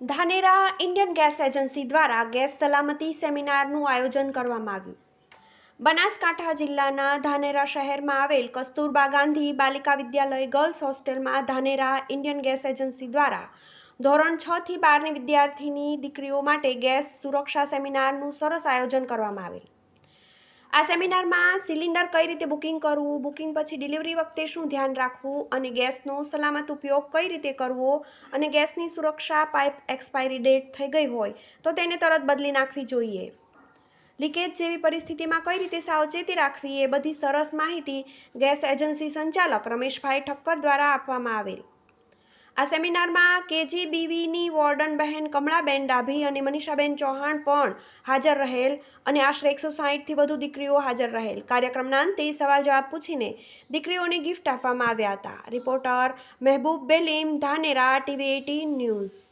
Dhanera Indian gas agency દ્વારા gas સલામતી સેમિનારનું આયોજન કરવામાં આવ્યું. બનાસકાંઠા જિલ્લાના ધાનેરા શહેરમાં આવેલ કસ્તુરબા ગાંધી બાલિકા વિદ્યાલય ગર્લ્સ હોસ્ટેલમાં ધાનેરા ઇન્ડિયન ગેસ એજન્સી દ્વારા ધોરણ છ થી બારની વિદ્યાર્થીની દીકરીઓ માટે ગેસ સુરક્ષા સેમિનારનું સરસ આયોજન કરવામાં આવેલ. આ સેમિનારમાં સિલિન્ડર કઈ રીતે બુકિંગ કરવું, બુકિંગ પછી ડિલિવરી વખતે શું ધ્યાન રાખવું અને ગેસનો સલામત ઉપયોગ કઈ રીતે કરવો અને ગેસની સુરક્ષા પાઇપ એક્સપાયરી ડેટ થઈ ગઈ હોય તો તેને તરત બદલી નાખવી જોઈએ. લીકેજ જેવી પરિસ્થિતિમાં કઈ રીતે સાવચેતી રાખવી એ બધી સરસ માહિતી ગેસ એજન્સી સંચાલક રમેશભાઈ ઠક્કર દ્વારા આપવામાં આવેલ. આ સેમિનારમાં કેજીબીવીની વોર્ડન બહેન કમળાબેન ડાભી અને મનીષાબેન ચૌહાણ પણ હાજર રહેલ અને આશરે એકસો સાહીઠથી વધુ દીકરીઓ હાજર રહેલ. કાર્યક્રમના અંતે સવાલ જવાબ પૂછીને દીકરીઓને ગિફ્ટ આપવામાં આવ્યા હતા. Reporter Mehboob Belim, Dhanera, TV eighteen news.